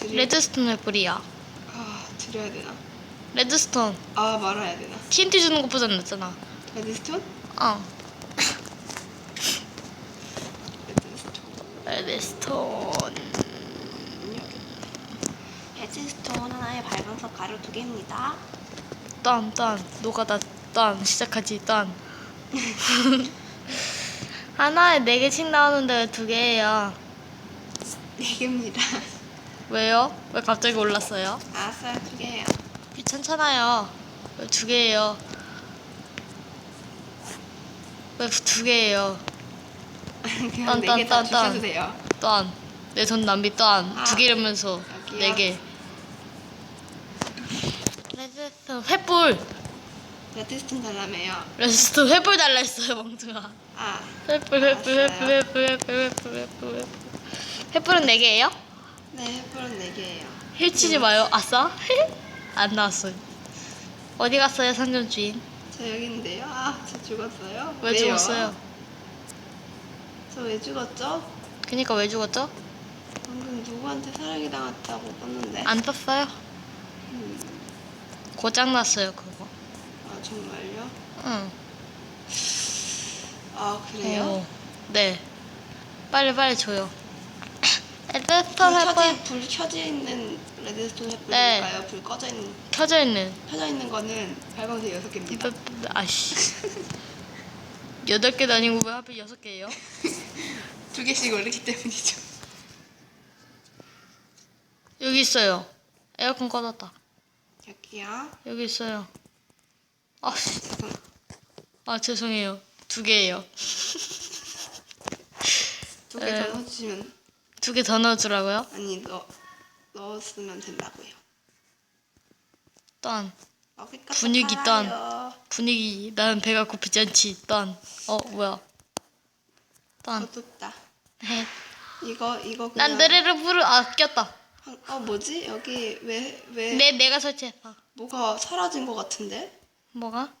드릴 레드스톤 횃불이야. 아 드려야 되나? 레드스톤. 아 말아야 되나? TNT 주는 것보다 낫잖아. 레드스톤? 어. 레드스톤. 레드스톤. 레드스톤 하나에 발광석 가루 두 개입니다. 딴, 딴. 노가다, 딴. 시작하지, 딴. 하나에 네 개씩 나오는데 두 개예요. 네 개입니다. 왜요? 왜 갑자기 올랐어요? 알았어요 두 개예요. 귀찮잖아요. 왜 두 개예요? 왜 두 개예요? 그냥 딴, 네개다 딴, 딴, 딴. 주셔도 돼요. 딴. 내 돈 낭비 딴. 아, 두 개라면서 여기요. 네 개. 레드스톤 횃불. 레드스톤 달라며요. 레드스톤 횃불 달라 했어요, 멍청아. 아 횃불, 횃불, 횃불, 횃불, 횃불, 횃불, 횃불, 횃불. 횃불은 네 개예요? 네, 횃불은 네 개예요. 힐치지 마요. 아싸. 안 나왔어요. 어디 갔어요, 상점 주인? 저 여기 있는데요. 아, 저 죽었어요. 왜 왜요? 죽었어요? 저 왜 죽었죠? 그니까 왜 죽었죠? 방금 누구한테 사랑이 당했다고 떴는데. 안 떴어요. 음, 고장 났어요, 그거. 아 정말요? 응. 아 그래요? 어, 네. 빨리 빨리 줘요. 불 레드스톤 켜져, 횃불 불 켜져 있는 레드스톤 네. 횃불일까요? 불 꺼져 있는 켜져 있는. 켜져 있는 거는 발광색 여섯 개입니다. 아씨. 여덟 개도 아니고 왜 하필 여섯 개예요? 두 개씩 올리기 때문이죠. 여기 있어요. 에어컨 꺼졌다. 여기요. 여기 있어요. 아, 씨. 아 죄송해요. 두 개예요. 두개 에. 더 넣어주시면 두 개 더 넣어주라고요? 아니 넣 넣었으면 된다고요. 딴. 먹을까 분위기 딴. 분위기 나는 배가 고프지 않지. 딴. 어 뭐야? 딴. 어둡다. 해. 이거 이거 그냥 난 노래를 부르 아 꼈다. 한- 어 뭐지 여기 왜 왜 내 내가 설치했어. 뭐가 사라진 것 같은데? 뭐가?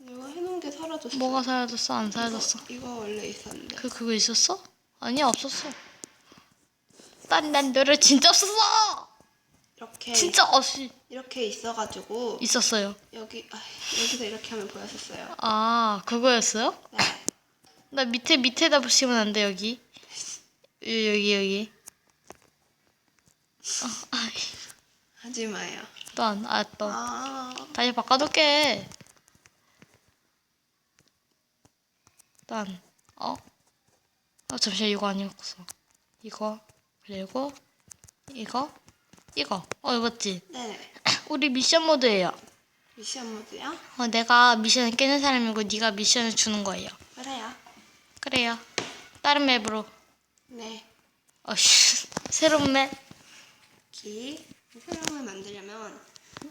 이거 해놓은 게 사라졌어. 뭐가 사라졌어? 안 사라졌어? 이거, 이거 원래 있었는데. 그 그거 있었어? 아니 야 없었어. 딴난 노래 진짜 없었어. 이렇게 진짜 없이 이렇게 있어가지고 있었어요. 여기 아, 여기서 이렇게 하면 보였었어요. 아 그거였어요? 네. 나 밑에 밑에다 붙이면 안 돼 여기. 여기 여기 여기. 어, 하지 마요. 딴, 아, 또. 아 다시 바꿔둘게. 딴, 어? 어, 잠시만, 이거 아니었어. 이거, 그리고, 이거, 이거. 어, 맞지? 네네. 우리 미션 모드예요. 미션 모드요? 어, 내가 미션을 깨는 사람이고, 네가 미션을 주는 거예요. 그래요. 그래요. 다른 맵으로. 네. 어, 씨. 새로운 맵. 기 새로운 만들려면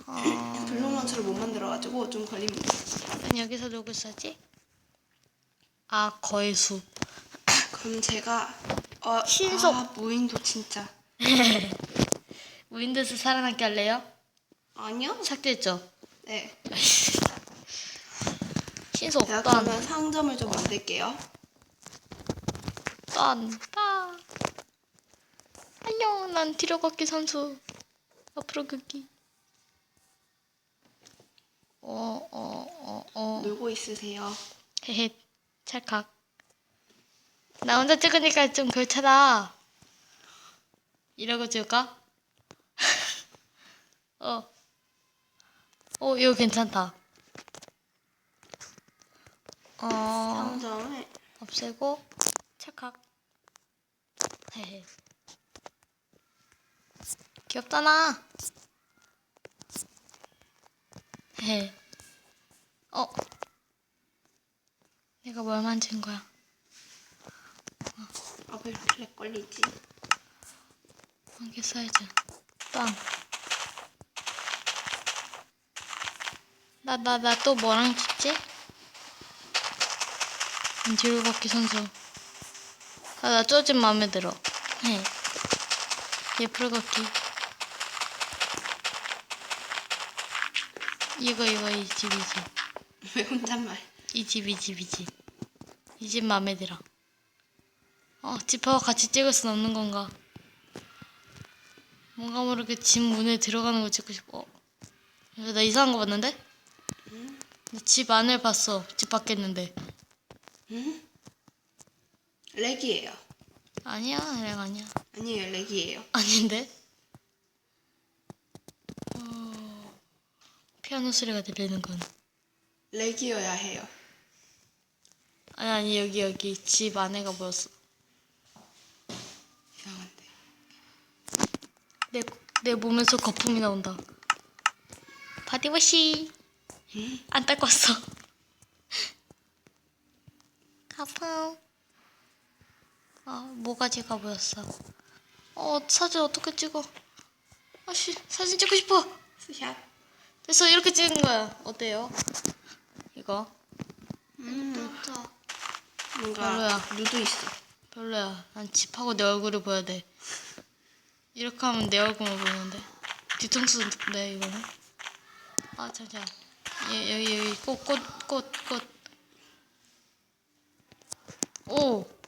어, 블록런처를 못 만들어가지고 좀 걸립니다. 난 여기서 누구 있었지? 아, 거의 수. 그럼 제가 어 신속. 아, 무인도 진짜 윈도우스 살아남게 할래요? 아니요? 삭제했죠? 네. 신속 제가 딴, 그러면 상점을 좀 만들게요. 딴, 딴. 안녕, 난 뒤로 걷기 선수. 앞으로 걷기. 어, 어, 어, 어. 놀고 있으세요. 헤헤, 찰칵. 나 혼자 찍으니까 좀 그렇잖아. 이러고 찍을까? 어. 어, 이거 괜찮다. 어, 상점을 없애고, 찰칵. 헤헤. 귀엽잖아. 헤헤. 어. 내가 뭘 만진 거야? 아, 왜 이렇게 렉 걸리지? 한개 사이즈. 빵. 나, 나, 나 또 뭐랑 찍지? 뒤로 걷기 선수. 아, 나 쪼진 마음에 들어. 네. 예쁘로 걷기. 이거, 이거, 이 집, 이 집. 왜 혼잣말? 이 집, 이 집, 이 집. 이집 마음에 들어. 어, 지퍼와 같이 찍을 순 없는 건가? 뭔가 모르게 집 문에 들어가는 거 찍고 싶어. 어? 나 이상한 거 봤는데? 나집 안을 봤어. 집 밖에 있는데. 응? 렉이에요. 아니야, 그냥 아니야. 아니에요, 렉이에요. 아닌데? 어... 피아노 소리가 들리는 건. 렉이어야 해요. 아니, 아니, 여기, 여기. 집 안에가 보였어. 이상한데. 내, 내 몸에서 거품이 나온다. 바디워시. 응? 안 닦고 왔어. 거품. 아, 모가지가 보였어. 어, 사진 어떻게 찍어? 아씨, 사진 찍고 싶어. 스샷. 됐어, 이렇게 찍은 거야. 어때요? 이거. 음, 또 뭔가 별로야. 누드 있어. 별로야. 난 집하고 내 얼굴을 보여야 돼. 이렇게 하면 내 얼굴만 보이는데. 뒤통수인데, 이거는. 아, 잠시만. 예, 여기, 여기, 꽃, 꽃, 꽃, 꽃. 오!